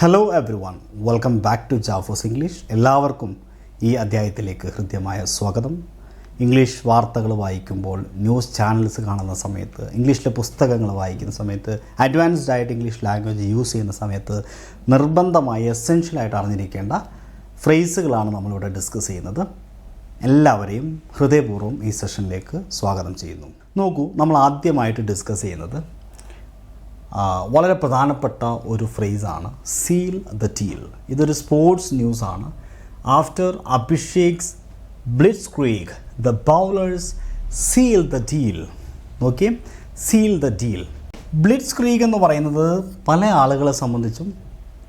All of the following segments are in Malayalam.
Hello everyone welcome back to ജാഫോസ് English എല്ലാവർക്കും ഈ അധ്യായത്തിലേക്ക് ഹൃദ്യമായ സ്വാഗതം. ഇംഗ്ലീഷ് വാർത്തകൾ വായിക്കുമ്പോൾ ന്യൂസ് ചാനൽസ് കാണുന്ന സമയത്ത് ഇംഗ്ലീഷിലെ പുസ്തകങ്ങൾ വായിക്കുന്ന സമയത്ത് അഡ്വാൻസ്ഡ് ആയിട്ട് ഇംഗ്ലീഷ് ലാംഗ്വേജ് യൂസ് ചെയ്യുന്ന സമയത്ത് നിർബന്ധമായി എസെൻഷ്യലായിട്ട് അറിഞ്ഞിരിക്കേണ്ട ഫ്രേസുകളാണ് നമ്മളിവിടെ ഡിസ്കസ് ചെയ്യുന്നത്. എല്ലാവരെയും ഹൃദയപൂർവം ഈ സെഷനിലേക്ക് സ്വാഗതം ചെയ്യുന്നു. നോക്കൂ നമ്മൾ ആദ്യമായിട്ട് ഡിസ്കസ് ചെയ്യുന്നത് വളരെ പ്രധാനപ്പെട്ട ഒരു ഫ്രേസാണ് സീൽ ദ ടീൽ. ഇതൊരു സ്പോർട്സ് ന്യൂസാണ്. After Abhishek's blitzkrieg the bowlers seal the deal നോക്കിയേ seal the deal blitzkrieg എന്ന് പറയുന്നത് പല ആളുകളെ സംബന്ധിച്ചും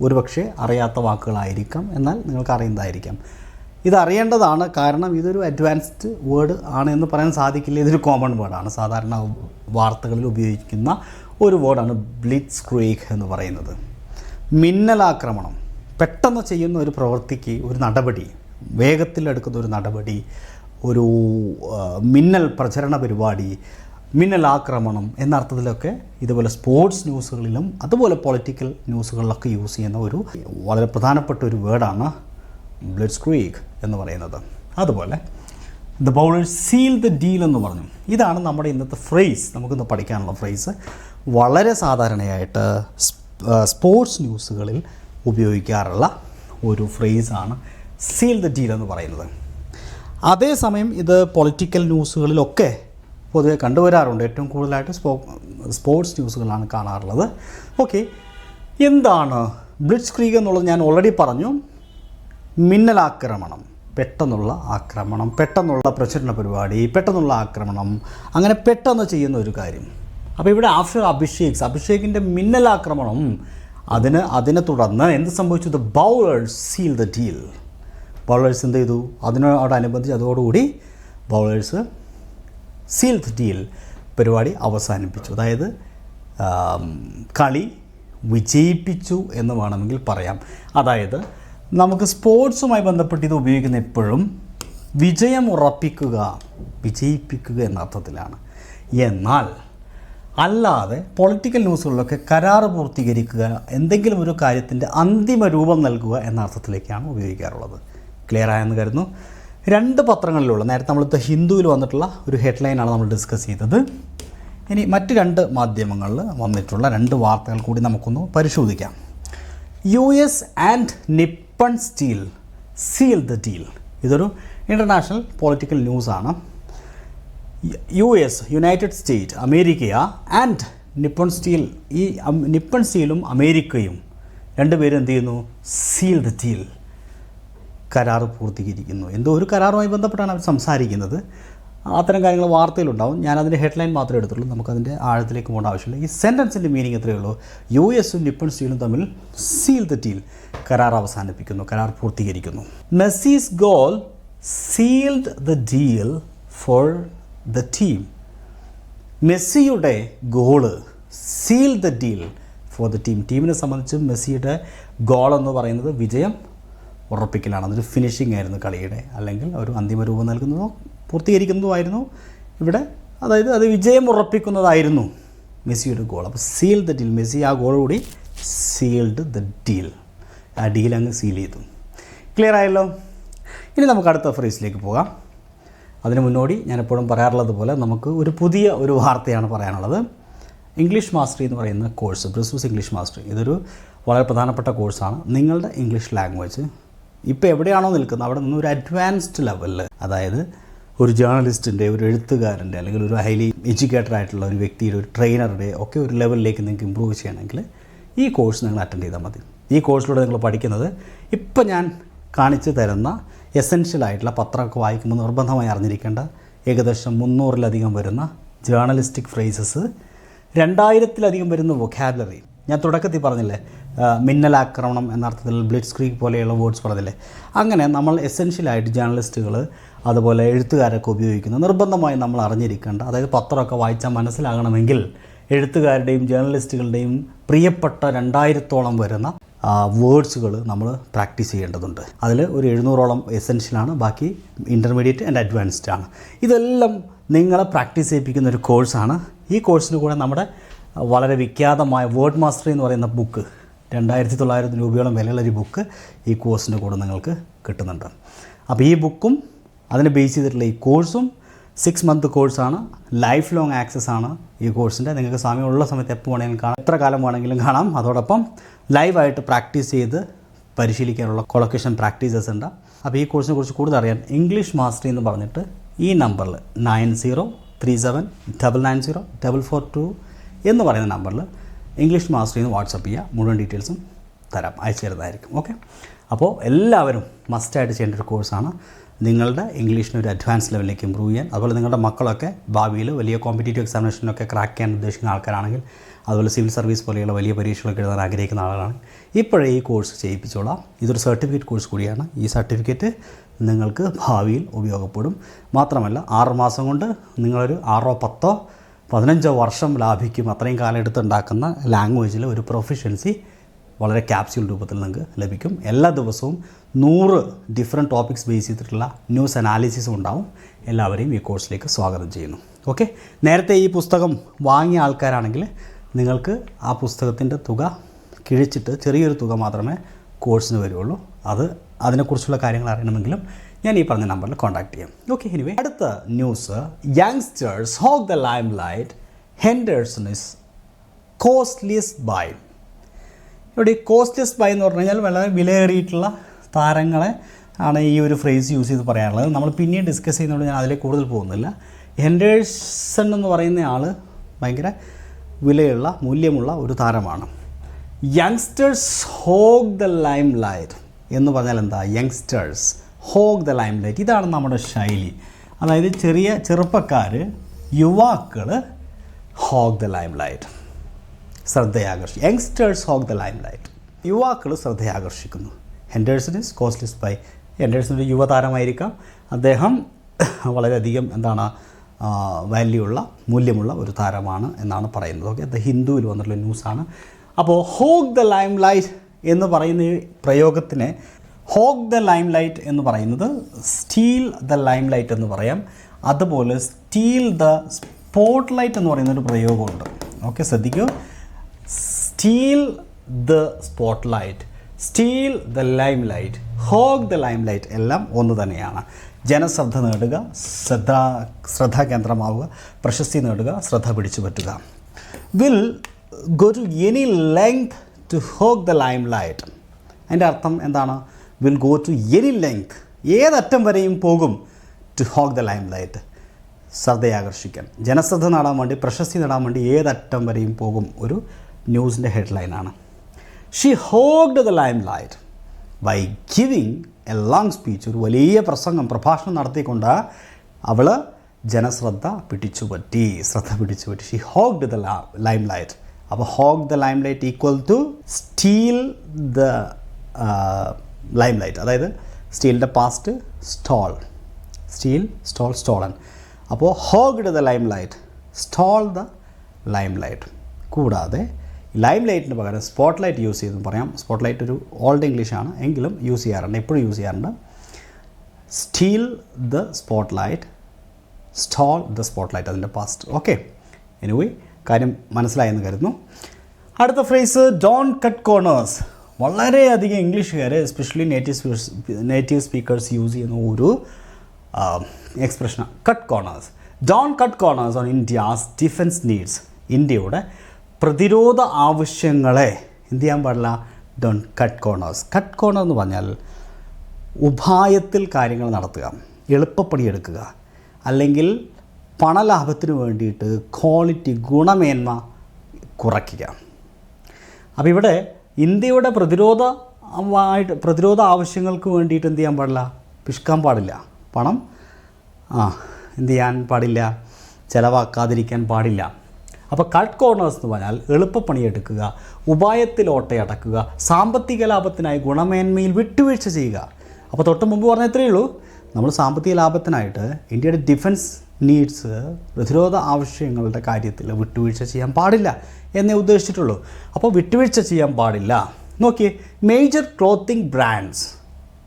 ഒരുപക്ഷെ അറിയാത്ത വാക്കുകളായിരിക്കാം. എന്നാൽ നിങ്ങൾക്ക് അറിയുന്നതായിരിക്കാം. ഇത് അറിയേണ്ടതാണ്. കാരണം ഇതൊരു അഡ്വാൻസ്ഡ് വേർഡ് ആണ് എന്ന് പറയാൻ സാധിക്കില്ല. ഇതൊരു കോമൺ വേർഡാണ് സാധാരണ വാർത്തകളിൽ ഉപയോഗിക്കുന്ന ഒരു വേർഡാണ് ബ്ലിറ്റ്സ് ക്രൂയിക് എന്ന് പറയുന്നത്. മിന്നലാക്രമണം. പെട്ടെന്ന് ചെയ്യുന്ന ഒരു പ്രവൃത്തിക്ക് ഒരു നടപടി വേഗത്തിലെടുക്കുന്ന ഒരു നടപടി ഒരു മിന്നൽ പ്രചരണ പരിപാടി മിന്നൽ ആക്രമണം എന്ന അർത്ഥത്തിലൊക്കെ ഇതുപോലെ സ്പോർട്സ് ന്യൂസുകളിലും അതുപോലെ പൊളിറ്റിക്കൽ ന്യൂസുകളിലൊക്കെ യൂസ് ചെയ്യുന്ന ഒരു വളരെ പ്രധാനപ്പെട്ട ഒരു വേർഡാണ് ബ്ലഡ് ക്രീക്ക് എന്ന് പറയുന്നത്. അതുപോലെ the bowler seal the deal എന്ന് പറഞ്ഞു. ഇതാണ് നമ്മുടെ ഇന്നത്തെ ഫ്രേസ് നമുക്കിന്ന് പഠിക്കാനുള്ള ഫ്രേസ് വളരെ സാധാരണയായിട്ട് സ്പോർട്സ് ന്യൂസുകളിൽ ഉപയോഗിക്കാറുള്ള ഒരു ഫ്രേസാണ് സീൽ ദ ഡീൽ എന്ന് പറയുന്നത്. അതേസമയം ഇത് പൊളിറ്റിക്കൽ ന്യൂസുകളിലൊക്കെ പൊതുവെ കണ്ടുവരാറുണ്ട്. ഏറ്റവും കൂടുതലായിട്ട് സ്പോ സ്പോർട്സ് ന്യൂസുകളാണ് കാണാറുള്ളത്. ഓക്കെ എന്താണ് ബ്ലിറ്റ്സ് ക്രീഗ് എന്നുള്ളത് ഞാൻ ഓൾറെഡി പറഞ്ഞു. മിന്നലാക്രമണം പെട്ടെന്നുള്ള ആക്രമണം പെട്ടെന്നുള്ള പ്രചരണ പരിപാടി പെട്ടെന്നുള്ള ആക്രമണം അങ്ങനെ പെട്ടെന്ന് ചെയ്യുന്ന ഒരു കാര്യം. അപ്പോൾ ഇവിടെ ആഫ്റ്റർ അഭിഷേക് അഭിഷേകിന്റെ മിന്നലാക്രമണം അതിന് അതിനെ തുടർന്ന് എന്ത് സംഭവിച്ചു? The bowlers seal the deal bowlers എന്ത് ചെയ്തു? അതിനോടനുബന്ധിച്ച് അതോടുകൂടി ബൗളേഴ്സ് സീൽ ദ ഡീൽ പരിപാടി അവസാനിപ്പിച്ചു. അതായത് കളി വിജയിപ്പിച്ചു എന്ന് വേണമെങ്കിൽ പറയാം. അതായത് നമുക്ക് സ്പോർട്സുമായി ബന്ധപ്പെട്ട് ഇത് ഉപയോഗിക്കുന്ന എപ്പോഴും വിജയം ഉറപ്പിക്കുക വിജയിപ്പിക്കുക എന്ന അർത്ഥത്തിലാണ്. എന്നാൽ അല്ലാതെ പൊളിറ്റിക്കൽ ന്യൂസുകളിലൊക്കെ കരാർ പൂർത്തീകരിക്കുക എന്തെങ്കിലും ഒരു കാര്യത്തിന്റെ അന്തിമ രൂപം നൽകുക എന്ന അർത്ഥത്തിലേക്കാണ് ഉപയോഗിക്കാറുള്ളത്. ക്ലിയർ ആയെന്ന് കരുതുന്നു. രണ്ട് പത്രങ്ങളിലുള്ള നേരത്തെ നമ്മളിപ്പോൾ ഹിന്ദുവിൽ വന്നിട്ടുള്ള ഒരു ഹെഡ്ലൈനാണ് നമ്മൾ ഡിസ്കസ് ചെയ്തത്. ഇനി മറ്റ് രണ്ട് മാധ്യമങ്ങളിൽ വന്നിട്ടുള്ള രണ്ട് വാർത്തകൾ കൂടി നമുക്കൊന്ന് പരിശോധിക്കാം. U S and Nippon steel seal the deal ഇതൊരു ഇന്റർനാഷണൽ പൊളിറ്റിക്കൽ ന്യൂസാണ് U S united state America and Nippon steel ഈ നിപ്പൺ സ്റ്റീലും അമേരിക്കയും രണ്ടുപേരും എന്ത് ചെയ്യുന്നു? സീൽ ദ ഡീൽ കരാർ പൂർത്തീകരിക്കുന്നു. എന്തോ ഒരു കരാറുമായി ബന്ധപ്പെട്ടാണ് അവർ സംസാരിക്കുന്നത്. അത്തരം കാര്യങ്ങൾ വാർത്തയിലുണ്ടാവും. ഞാനതിന്റെ ഹെഡ്ലൈൻ മാത്രമേ എടുത്തുള്ളൂ. നമുക്കതിന്റെ ആഴത്തിലേക്ക് പോകേണ്ട ആവശ്യമില്ല. ഈ സെന്റൻസിന്റെ മീനിങ് എത്രയേ ഉള്ളൂ? യു എസും നിപ്പൺ സ്റ്റീലും തമ്മിൽ സീൽ ദ ഡീൽ കരാർ അവസാനിപ്പിക്കുന്നു. കരാർ പൂർത്തീകരിക്കുന്നു. Messi's goal sealed the deal for the team മെസ്സിയുടെ goal seal the deal for the team ടീമിനെ സംബന്ധിച്ച് മെസ്സിയുടെ ഗോൾ എന്ന് പറയുന്നത് വിജയം ഉറപ്പിക്കലാണ്. അതൊരു ഫിനിഷിംഗ് ആയിരുന്നു കളിയുടെ. അല്ലെങ്കിൽ ഒരു അന്തിമ രൂപം നൽകുന്നതോ പൂർത്തീകരിക്കുന്നതോ ആയിരുന്നു ഇവിടെ. അതായത് അത് വിജയം ഉറപ്പിക്കുന്നതായിരുന്നു മെസ്സിയുടെ ഗോൾ അപ്പോൾ സീൽ ദ ഡീൽ മെസ്സി ആ ഗോൾ കൂടി സീൽഡ് ദ ഡീൽ ആ ഡീൽ അങ്ങ് സീൽ ചെയ്തു. ക്ലിയർ ആയല്ലോ? ഇനി നമുക്ക് അടുത്ത ഫ്രീസിലേക്ക് പോകാം. അതിന് മുന്നോടി ഞാൻ എപ്പോഴും പറയാറുള്ളത് പോലെ നമുക്ക് ഒരു പുതിയ ഒരു വാർത്തയാണ് പറയാനുള്ളത്. ഇംഗ്ലീഷ് മാസ്റ്ററി എന്ന് പറയുന്ന കോഴ്സ് ബ്രിസൂസ് ഇംഗ്ലീഷ് മാസ്റ്ററി ഇതൊരു വളരെ പ്രധാനപ്പെട്ട കോഴ്സാണ് നിങ്ങളുടെ ഇംഗ്ലീഷ് ലാംഗ്വേജ് ഇപ്പോൾ എവിടെയാണോ നിൽക്കുന്നത്? അവിടെ നിന്ന് ഒരു അഡ്വാൻസ്ഡ് ലെവലിൽ അതായത് ഒരു ജേർണലിസ്റ്റിന്റെ ഒരു എഴുത്തുകാരന്റെ അല്ലെങ്കിൽ ഒരു ഹൈലി എഡ്യൂക്കേറ്റഡ് ആയിട്ടുള്ള ഒരു വ്യക്തിയുടെ ഒരു ട്രെയിനറുടെ ഒക്കെ ഒരു ലെവലിലേക്ക് നിങ്ങൾക്ക് ഇമ്പ്രൂവ് ചെയ്യണമെങ്കിൽ ഈ കോഴ്സ് നിങ്ങൾ അറ്റൻഡ് ചെയ്താൽ മതി. ഈ കോഴ്സിലൂടെ നിങ്ങൾ പഠിക്കുന്നത് ഇപ്പം ഞാൻ കാണിച്ചു തരുന്ന എസെൻഷ്യൽ ആയിട്ടുള്ള പത്രമൊക്കെ വായിക്കുമ്പോൾ നിർബന്ധമായി അറിഞ്ഞിരിക്കേണ്ട ഏകദേശം മുന്നൂറിലധികം വരുന്ന ജേർണലിസ്റ്റിക് ഫ്രേസസ് രണ്ടായിരത്തിലധികം വരുന്ന വൊക്കാബുലറി ഞാൻ തുടക്കത്തിൽ പറഞ്ഞില്ലേ മിന്നൽ ആക്രമണം എന്ന അർത്ഥത്തിൽ ബ്ലിറ്റ്സ് ക്രീക്ക് പോലെയുള്ള വേർഡ്സ് പറഞ്ഞില്ലേ? അങ്ങനെ നമ്മൾ എസെൻഷ്യലായിട്ട് ജേർണലിസ്റ്റുകൾ അതുപോലെ എഴുത്തുകാരൊക്കെ ഉപയോഗിക്കുന്ന നിർബന്ധമായി നമ്മൾ അറിഞ്ഞിരിക്കേണ്ട അതായത് പത്രമൊക്കെ വായിച്ചാൽ മനസ്സിലാകണമെങ്കിൽ എഴുത്തുകാരുടെയും ജേർണലിസ്റ്റുകളുടെയും പ്രിയപ്പെട്ട രണ്ടായിരത്തോളം വരുന്ന വേർഡ്സുകൾ നമ്മൾ പ്രാക്ടീസ് ചെയ്യേണ്ടതുണ്ട്. അതിൽ ഒരു എഴുന്നൂറോളം എസെൻഷ്യലാണ് ബാക്കി ഇന്റർമീഡിയറ്റ് ആൻഡ് അഡ്വാൻസ്ഡ് ആണ്. ഇതെല്ലാം നിങ്ങളെ പ്രാക്ടീസ് ചെയ്യിപ്പിക്കുന്ന ഒരു കോഴ്സാണ് ഈ കോഴ്സിന് കൂടെ നമ്മുടെ വളരെ വിഖ്യാതമായ വേർഡ് മാസ്റ്ററി എന്ന് പറയുന്ന ബുക്ക് രണ്ടായിരത്തി തൊള്ളായിരത്തി രൂപയോളം വിലയുള്ള ഒരു ബുക്ക് ഈ കോഴ്സിന്റെ കൂടെ നിങ്ങൾക്ക് കിട്ടുന്നുണ്ട്. അപ്പോൾ ഈ ബുക്കും അതിനെ ബേസ് ചെയ്തിട്ടുള്ള ഈ കോഴ്സും സിക്സ് മന്ത് കോഴ്സാണ് ലൈഫ് ലോങ് ആക്സസ് ആണ് ഈ കോഴ്സിന്റെ നിങ്ങൾക്ക് സമയം ഉള്ള സമയത്ത് എപ്പോൾ വേണമെങ്കിലും കാണാം. എത്ര കാലം വേണമെങ്കിലും കാണാം. അതോടൊപ്പം ലൈവായിട്ട് പ്രാക്ടീസ് ചെയ്ത് പരിശീലിക്കാനുള്ള കൊളക്കേഷൻ പ്രാക്ടീസസ് ഉണ്ട്. അപ്പോൾ ഈ കോഴ്സിനെ കുറിച്ച് കൂടുതൽ അറിയാൻ ഇംഗ്ലീഷ് മാസ്റ്ററി എന്ന് പറഞ്ഞിട്ട് ഈ നമ്പറിൽ nine zero three seven double nine zero double four two എന്ന് പറയുന്ന നമ്പറിൽ ഇംഗ്ലീഷ് മാസ്റ്ററിന്ന് വാട്സപ്പ് ചെയ്യുക മുഴുവൻ ഡീറ്റെയിൽസും തരാം. അയച്ചു തരുന്നതായിരിക്കും. ഓക്കെ അപ്പോൾ എല്ലാവരും മസ്റ്റായിട്ട് ചെയ്യേണ്ട ഒരു കോഴ്സാണ് നിങ്ങളുടെ ഇംഗ്ലീഷിന് ഒരു അഡ്വാൻസ് ലെവലിലേക്ക് ഇമ്പ്രൂവ് ചെയ്യാൻ. അതുപോലെ നിങ്ങളുടെ മക്കളൊക്കെ ഭാവിയിൽ വലിയ കോമ്പറ്റേറ്റീവ് എക്സാമിനേഷനൊക്കെ ക്രാക്ക് ചെയ്യാൻ ഉദ്ദേശിക്കുന്ന ആൾക്കാരാണെങ്കിൽ അതുപോലെ സിവിൽ സർവീസ് പോലെയുള്ള വലിയ പരീക്ഷകളൊക്കെ എഴുതാൻ ആഗ്രഹിക്കുന്ന ആളുകളാണ് ഇപ്പോഴേ ഈ കോഴ്സ് ചെയ്യിപ്പിച്ചോളാം. ഇതൊരു സർട്ടിഫിക്കറ്റ് കോഴ്സ് കൂടിയാണ്. ഈ സർട്ടിഫിക്കറ്റ് നിങ്ങൾക്ക് ഭാവിയിൽ ഉപയോഗപ്പെടും. മാത്രമല്ല ആറ് മാസം കൊണ്ട് നിങ്ങളൊരു ആറോ പത്തോ പതിനഞ്ചോ വർഷം ലാഭിക്കും. അത്രയും കാലം എടുത്തുണ്ടാക്കുന്ന ലാംഗ്വേജിൽ ഒരു പ്രൊഫഷ്യൻസി വളരെ ക്യാപ്സ്യൂൾ രൂപത്തിൽ നിങ്ങൾക്ക് ലഭിക്കും. എല്ലാ ദിവസവും നൂറ് ഡിഫറെന്റ് ടോപ്പിക്സ് ബേസ് ചെയ്തിട്ടുള്ള ന്യൂസ് അനാലിസിസും ഉണ്ടാവും. എല്ലാവരെയും ഈ കോഴ്സിലേക്ക് സ്വാഗതം ചെയ്യുന്നു. ഓക്കെ നേരത്തെ ഈ പുസ്തകം വാങ്ങിയ ആൾക്കാരാണെങ്കിൽ നിങ്ങൾക്ക് ആ പുസ്തകത്തിന്റെ തുക കിഴിച്ചിട്ട് ചെറിയൊരു തുക മാത്രമേ കോഴ്സിന് വരുള്ളൂ. അത് അതിനെക്കുറിച്ചുള്ള കാര്യങ്ങൾ അറിയണമെങ്കിലും ഞാൻ ഈ പറഞ്ഞ നമ്പറിൽ കോൺടാക്ട് ചെയ്യാം. ഓക്കെ എനിവേ അടുത്ത news youngsters hog the limelight Henderson is costliest buy ഇവിടെ ഈ കോസ്റ്റ്ലെസ് ബൈ എന്ന് പറഞ്ഞു കഴിഞ്ഞാൽ വളരെ വിലയേറിയിട്ടുള്ള താരങ്ങളെ ആണ് ഈ ഒരു ഫ്രേസ് യൂസ് ചെയ്ത് പറയാനുള്ളത് നമ്മൾ പിന്നീട് ഡിസ്കസ് ചെയ്യുന്നതുകൊണ്ട് ഞാൻ അതിലേക്ക് കൂടുതൽ പോകുന്നില്ല. ഹെൻഡേഴ്സൺ എന്ന് പറയുന്ന ആൾ ഭയങ്കര വിലയുള്ള മൂല്യമുള്ള ഒരു താരമാണ്. Youngsters hog the limelight എന്ന് പറഞ്ഞാൽ എന്താ? Youngsters hog the limelight ഇതാണ് നമ്മുടെ ശൈലി. അതായത് ചെറിയ ചെറുപ്പക്കാർ യുവാക്കൾ ഹോഗ് ദ ലൈം ലൈറ്റ് ശ്രദ്ധയാകർഷിക്കും. Youngsters hog the limelight യുവാക്കൾ ശ്രദ്ധയാകർഷിക്കുന്നു. ഹെൻഡേഴ്സൺ കോസ്റ്റ്ലിസ് ബൈ ഹെൻഡേഴ്സൺ ഒരു യുവതാരമായിരിക്കാം. അദ്ദേഹം വളരെയധികം എന്താണ് വാല്യൂ ഉള്ള മൂല്യമുള്ള ഒരു താരമാണ് എന്നാണ് പറയുന്നത്. ഓക്കെ ദ ഹിന്ദുവിൽ വന്നിട്ടുള്ള ന്യൂസാണ്. അപ്പോൾ ഹോക്ക് ദ ലൈം ലൈറ്റ് എന്ന് പറയുന്ന ഈ പ്രയോഗത്തിനെ ഹോക്ക് ദ ലൈം ലൈറ്റ് എന്ന് പറയുന്നത് സ്റ്റീൽ ദ ലൈം ലൈറ്റ് എന്ന് പറയാം. അതുപോലെ സ്റ്റീൽ ദ സ്പോട്ട് ലൈറ്റ് എന്ന് പറയുന്ന ഒരു പ്രയോഗമുണ്ട്. ഓക്കെ ശ്രദ്ധിക്കൂ. Steal the spotlight steal the limelight hog the limelight എല്ലാം ഒന്ന് തന്നെയാണ്. ജനശ്രദ്ധ നേടുക ശ്രദ്ധ ശ്രദ്ധാകേന്ദ്രമാവുക പ്രശസ്തി നേടുക ശ്രദ്ധ പിടിച്ചു പറ്റുക. Will go to any length to hog the limelight അതിന്റെ അർത്ഥം എന്താണ്? Will go to any length ഏതറ്റം വരെയും പോകും to hog the limelight ശ്രദ്ധയാകർഷിക്കാൻ. ജനശ്രദ്ധ നേടാൻ വേണ്ടി പ്രശസ്തി നേടാൻ വേണ്ടി ഏതറ്റം വരെയും പോകും ഒരു ന്യൂസിന്റെ ഹെഡ്ലൈനാണ്. She hogged the limelight by giving a long speech ഒരു വലിയ പ്രസംഗം പ്രഭാഷണം നടത്തിക്കൊണ്ട് അവൾ ജനശ്രദ്ധ പിടിച്ചുപറ്റി ശ്രദ്ധ പിടിച്ചുപറ്റി. She hogged the limelight അപ്പോൾ hog the limelight equal to steal the limelight അതായത് സ്റ്റീലിന്റെ past stole steal stole stolen അപ്പോൾ hogged the limelight stole the limelight കൂടാതെ ലൈം ലൈറ്റിന് പകരം സ്പോട്ട് ലൈറ്റ് യൂസ് ചെയ്തെന്ന് പറയാം. സ്പോട്ട് ലൈറ്റ് ഒരു ഓൾഡ് ഇംഗ്ലീഷാണ്. എങ്കിലും യൂസ് ചെയ്യാറുണ്ട് എപ്പോഴും യൂസ് ചെയ്യാറുണ്ട്. Steal the spotlight stole the spotlight അതിന്റെ പാസ്റ്റ്. ഓക്കെ. എനിവേ കാര്യം മനസ്സിലായെന്ന് കരുതുന്നു. അടുത്ത ഫ്രേസ് ഡോൺ കട്ട് കോർണേഴ്സ്. വളരെയധികം ഇംഗ്ലീഷുകാർ especially native native speakers use ചെയ്യുന്ന ഒരു എക്സ്പ്രഷനാണ് cut corners. Don't cut corners on India's defence needs ഇന്ത്യയുടെ പ്രതിരോധ ആവശ്യങ്ങളെ എന്ത് ചെയ്യാൻ പാടില്ല? Don't cut corners cut corner എന്ന് പറഞ്ഞാൽ ഉപായത്തിൽ കാര്യങ്ങൾ നടത്തുക എളുപ്പപ്പണിയെടുക്കുക അല്ലെങ്കിൽ പണലാഭത്തിന് വേണ്ടിയിട്ട് ക്വാളിറ്റി ഗുണമേന്മ കുറയ്ക്കുക. അപ്പോൾ ഇവിടെ ഇന്ത്യയുടെ പ്രതിരോധ ആയിട്ട് പ്രതിരോധ ആവശ്യങ്ങൾക്ക് വേണ്ടിയിട്ട് എന്ത് ചെയ്യാൻ പാടില്ല? പിഷ്കാൻ പാടില്ല. പണം ആ എന്ത് ചെയ്യാൻ പാടില്ല? ചിലവാക്കാതിരിക്കാൻ പാടില്ല. അപ്പോൾ കട്ട് കോർണേഴ്സ് എന്ന് പറഞ്ഞാൽ എളുപ്പപ്പണിയെടുക്കുക ഉപായത്തിൽ ഓട്ടയടക്കുക സാമ്പത്തിക ലാഭത്തിനായി ഗുണമേന്മയിൽ വിട്ടുവീഴ്ച ചെയ്യുക. അപ്പോൾ തൊട്ട് മുമ്പ് പറഞ്ഞ ഉള്ളൂ. നമ്മൾ സാമ്പത്തിക ലാഭത്തിനായിട്ട് ഇന്ത്യയുടെ ഡിഫൻസ് നീഡ്സ് പ്രതിരോധ ആവശ്യങ്ങളുടെ കാര്യത്തിൽ വിട്ടുവീഴ്ച ചെയ്യാൻ പാടില്ല എന്നേ ഉദ്ദേശിച്ചിട്ടുള്ളൂ. അപ്പോൾ വിട്ടുവീഴ്ച ചെയ്യാൻ പാടില്ല. നോക്കിയേ major clothing brands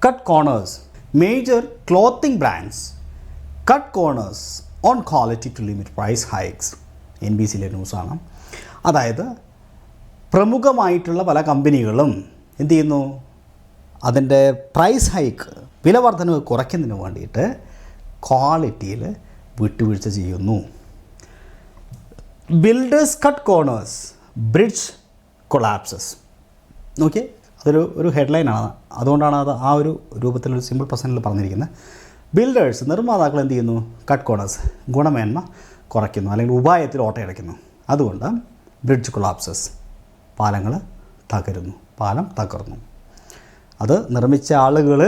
cut corners major clothing brands cut corners on quality to limit price hikes N B സിയിലെ ന്യൂസാണ് അതായത് പ്രമുഖമായിട്ടുള്ള പല കമ്പനികളും എന്ത് ചെയ്യുന്നു? അതിന്റെ പ്രൈസ് ഹൈക്ക് വില വർധനവ് കുറയ്ക്കുന്നതിന് വേണ്ടിയിട്ട് ക്വാളിറ്റിയിൽ വിട്ടുവീഴ്ച ചെയ്യുന്നു. Builders cut corners bridge collapses okay അതൊരു ഒരു ഹെഡ്ലൈനാണ് അതുകൊണ്ടാണ് അത് ആ ഒരു രൂപത്തിൽ ഒരു സിമ്പിൾ പ്രസന്റിൽ പറഞ്ഞിരിക്കുന്നത്. ബിൽഡേഴ്സ് നിർമ്മാതാക്കൾ എന്ത് ചെയ്യുന്നു? കട്ട് കോർണേഴ്സ് ഗുണമേന്മ കുറയ്ക്കുന്നു അല്ലെങ്കിൽ ഉപായത്തിൽ ഓട്ടയടയ്ക്കുന്നു. അതുകൊണ്ട് ബ്രിഡ്ജ് കൊളാപ്സസ് പാലങ്ങൾ തകരുന്നു പാലം തകർന്നു. അത് നിർമ്മിച്ച ആളുകൾ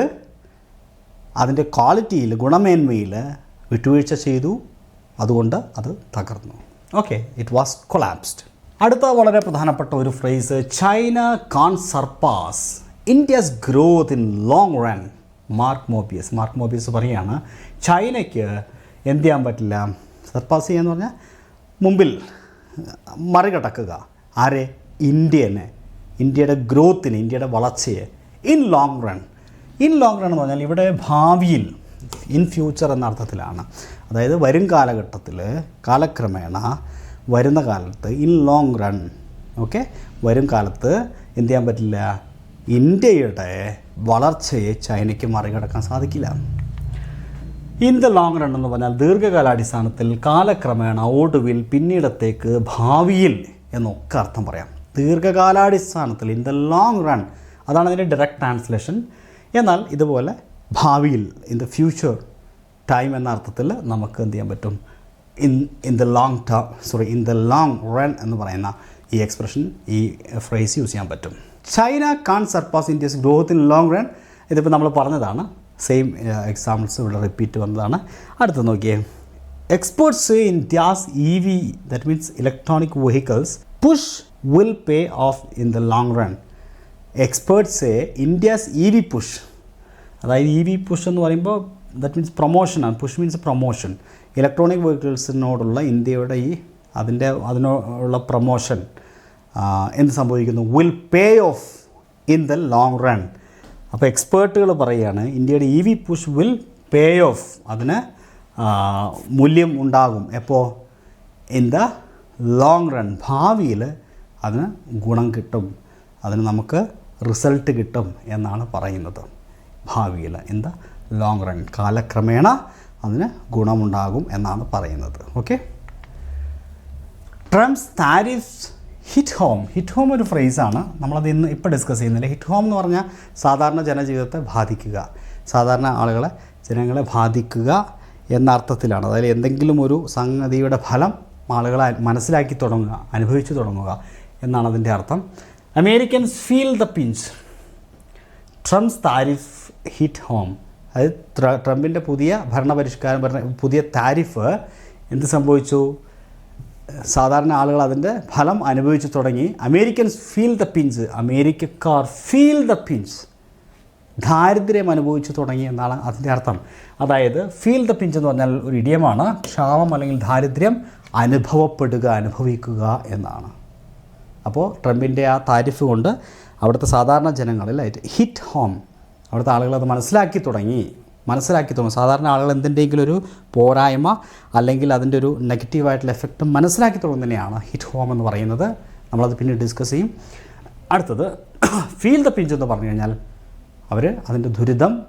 അതിന്റെ ക്വാളിറ്റിയിൽ ഗുണമേന്മയിൽ വിട്ടുവീഴ്ച ചെയ്തു അതുകൊണ്ട് അത് തകർന്നു. ഓക്കെ ഇറ്റ് വാസ് കൊളാപ്സ്ഡ് അടുത്ത വളരെ പ്രധാനപ്പെട്ട ഒരു phrase China can surpass India's growth in long run Mark Mobius. Mark Mobius പറയുകയാണ് ചൈനയ്ക്ക് എന്ത് ചെയ്യാൻ പറ്റില്ല? സർപ്പാസ് ചെയ്യുക എന്ന് പറഞ്ഞാൽ മുമ്പിൽ മറികടക്കുക. ആരെ? ഇന്ത്യനെ. ഇന്ത്യയുടെ ഗ്രോത്തിനെ ഇന്ത്യയുടെ വളർച്ചയെ. In long run. In long run എന്ന് പറഞ്ഞാൽ ഇവിടെ ഭാവിയിൽ ഇൻ ഫ്യൂച്ചർ എന്ന അർത്ഥത്തിലാണ്. അതായത് വരും കാലഘട്ടത്തിൽ കാലക്രമേണ വരുന്ന കാലത്ത് ഇൻ ലോങ് റൺ. ഓക്കെ? വരും കാലത്ത് എന്ത് ചെയ്യാൻ പറ്റില്ല? ഇന്ത്യയുടെ വളർച്ചയെ ചൈനയ്ക്ക് മറികടക്കാൻ സാധിക്കില്ല. ഇൻ ദ ലോങ് റൺ എന്ന് പറഞ്ഞാൽ ദീർഘകാലാടിസ്ഥാനത്തിൽ കാലക്രമേണ ഒടുവിൽ പിന്നീടത്തേക്ക് ഭാവിയിൽ എന്നൊക്കെ അർത്ഥം പറയാം. ദീർഘകാലാടിസ്ഥാനത്തിൽ ഇൻ ദ ലോങ് റൺ അതാണ് അതിന്റെ ഡയറക്റ്റ് ട്രാൻസ്ലേഷൻ എന്നാൽ ഇതുപോലെ ഭാവിയിൽ ഇൻ ദ ഫ്യൂച്ചർ ടൈം എന്ന അർത്ഥത്തിൽ നമുക്ക് എന്ത് ചെയ്യാൻ പറ്റും? In in the long term sorry in the long run എന്ന് പറയുന്ന ഈ എക്സ്പ്രഷൻ ഈ ഫ്രേസ് യൂസ് ചെയ്യാൻ പറ്റും. China can surpass India's growth in long run. ഇതിപ്പോൾ നമ്മൾ പറഞ്ഞതാണ് സെയിം എക്സാമ്പിൾസ് ഇവിടെ റിപ്പീറ്റ് വന്നതാണ്. അടുത്ത് നോക്കിയേ. Exports India's E V that means electronic vehicles push will pay off in the long run experts India's E V push അതായത് ഇ വി പുഷ് എന്ന് പറയുമ്പോൾ ദറ്റ് മീൻസ് പ്രൊമോഷനാണ് പുഷ് മീൻസ് പ്രൊമോഷൻ ഇലക്ട്രോണിക് വെഹിക്കിൾസിനോടുള്ള ഇന്ത്യയുടെ ഈ അതിന്റെ അതിനുള്ള പ്രൊമോഷൻ എന്ത് സംഭവിക്കുന്നു? Will pay off in the long run അപ്പോൾ എക്സ്പേർട്ടുകൾ പറയുകയാണ് ഇന്ത്യയുടെ E V push will pay off അതിന് മൂല്യം ഉണ്ടാകും. എപ്പോൾ ഇൻ ദ ലോങ് റൺ. ഭാവിയിൽ അതിന് ഗുണം കിട്ടും. അതിന് നമുക്ക് റിസൾട്ട് കിട്ടും എന്നാണ് പറയുന്നത്. ഭാവിയിൽ ഇൻ ദ ലോങ് റൺ. കാലക്രമേണ അതിന് ഗുണമുണ്ടാകും എന്നാണ് പറയുന്നത്. Okay? Trump's tariffs hit home. Hit home ഒരു ഫ്രേസാണ്. നമ്മളത് ഇന്ന് ഇപ്പോൾ ഡിസ്കസ് ചെയ്യുന്നില്ല. ഹിറ്റ് ഹോം എന്ന് പറഞ്ഞാൽ സാധാരണ ജനജീവിതത്തെ ബാധിക്കുക. സാധാരണ ആളുകളെ ജനങ്ങളെ ബാധിക്കുക എന്ന അർത്ഥത്തിലാണ്. അതായത് എന്തെങ്കിലും ഒരു സംഗതിയുടെ ഫലം ആളുകളെ മനസ്സിലാക്കി തുടങ്ങുക അനുഭവിച്ചു തുടങ്ങുക എന്നാണ് അതിന്റെ അർത്ഥം. Americans feel the pinch. Trump's tariff hit home. അതായത് ട്ര- ട്രംപിന്റെ പുതിയ ഭരണപരിഷ്കാരം ഭരണ പുതിയ താരിഫ് എന്ത് സംഭവിച്ചു? സാധാരണ ആളുകൾ അതിന്റെ ഫലം അനുഭവിച്ചു തുടങ്ങി. അമേരിക്കൻസ് ഫീൽ ദ പിൻസ് അമേരിക്കക്കാർ ഫീൽ ദ പിൻസ് ദാരിദ്ര്യം അനുഭവിച്ചു തുടങ്ങി എന്നാണ് അതിന്റെ അർത്ഥം. അതായത് ഫീൽ ദ പിഞ്ച് എന്ന് പറഞ്ഞാൽ ഒരു ഇടിയമാണ്. ക്ഷാമം അല്ലെങ്കിൽ ദാരിദ്ര്യം അനുഭവപ്പെടുക അനുഭവിക്കുക എന്നാണ്. അപ്പോൾ ട്രംപിന്റെ ആ താരിഫ് കൊണ്ട് അവിടുത്തെ സാധാരണ ജനങ്ങളിൽ ഹിറ്റ് ഹോം അവിടുത്തെ ആളുകൾ അത് മനസ്സിലാക്കി തുടങ്ങി. മനസ്സിലാക്കി തോന്നും. സാധാരണ ആളുകൾ എന്തിന്റെയെങ്കിലും ഒരു പോരായ്മ അല്ലെങ്കിൽ അതിന്റെ ഒരു നെഗറ്റീവായിട്ടുള്ള എഫക്റ്റ് മനസ്സിലാക്കി തുടങ്ങുന്നതിനെയാണ് ഹിറ്റ് ഹോം എന്ന് പറയുന്നത്. നമ്മളത് പിന്നീട് ഡിസ്കസ് ചെയ്യും. അടുത്തത് ഫീൽ ദ പിഞ്ച് എന്ന് പറഞ്ഞു കഴിഞ്ഞാൽ അവർ അതിന്റെ ദുരിതം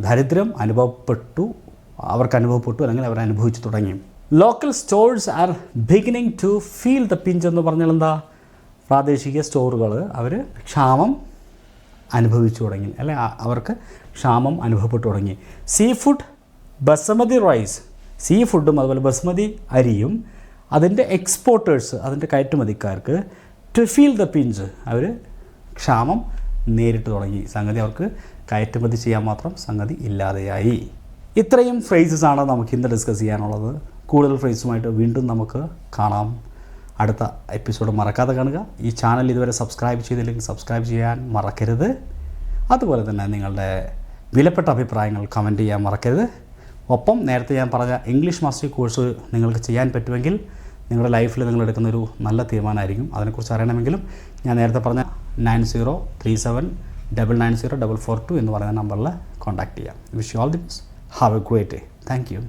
ദരിദ്രം അനുഭവപ്പെട്ടു അവർക്ക് അനുഭവപ്പെട്ടു അല്ലെങ്കിൽ അവർ അനുഭവിച്ചു തുടങ്ങി. Local stores are beginning to feel the pinch എന്ന് പറഞ്ഞാൽ എന്താ? പ്രാദേശിക സ്റ്റോറുകൾ അവർ ക്ഷാമം അനുഭവിച്ചു തുടങ്ങി. അല്ലെ? അവർക്ക് ക്ഷാമം അനുഭവപ്പെട്ടു തുടങ്ങി. Seafood basmati rice see ഫുഡും അതുപോലെ ബസ്മതി അരിയും അതിന്റെ എക്സ്പോർട്ടേഴ്സ് അതിന്റെ കയറ്റുമതിക്കാർക്ക് ടു ഫീൽ ദ പിഞ്ച് അവർ ക്ഷാമം നേരിട്ട് തുടങ്ങി. സംഗതി അവർക്ക് കയറ്റുമതി ചെയ്യാൻ മാത്രം സംഗതി ഇല്ലാതെയായി. ഇത്രയും ഫ്രേസസ് ആണ് നമുക്ക് ഇന്ന് ഡിസ്കസ് ചെയ്യാനുള്ളത്. കൂടുതൽ ഫ്രേസുമായിട്ട് വീണ്ടും നമുക്ക് കാണാം. അടുത്ത എപ്പിസോഡ് മറക്കാതെ കാണുക. ഈ ചാനൽ ഇതുവരെ സബ്സ്ക്രൈബ് ചെയ്തില്ലെങ്കിൽ സബ്സ്ക്രൈബ് ചെയ്യാൻ മറക്കരുത്. അതുപോലെ തന്നെ നിങ്ങളുടെ വിലപ്പെട്ട അഭിപ്രായങ്ങൾ കമന്റ് ചെയ്യാൻ മറക്കരുത്. ഒപ്പം നേരത്തെ ഞാൻ പറഞ്ഞ ഇംഗ്ലീഷ് മാസ്റ്ററി കോഴ്സ് നിങ്ങൾക്ക് ചെയ്യാൻ പറ്റുമെങ്കിൽ നിങ്ങളുടെ ലൈഫിൽ നിങ്ങൾ എടുക്കുന്ന ഒരു നല്ല തീരുമാനമായിരിക്കും. അതിനെക്കുറിച്ച് അറിയണമെങ്കിലും ഞാൻ നേരത്തെ പറഞ്ഞ nine zero three seven double nine zero double four two എന്ന് പറയുന്ന നമ്പറിൽ കോൺടാക്റ്റ് ചെയ്യാം. Wish you all the best have a great day thank you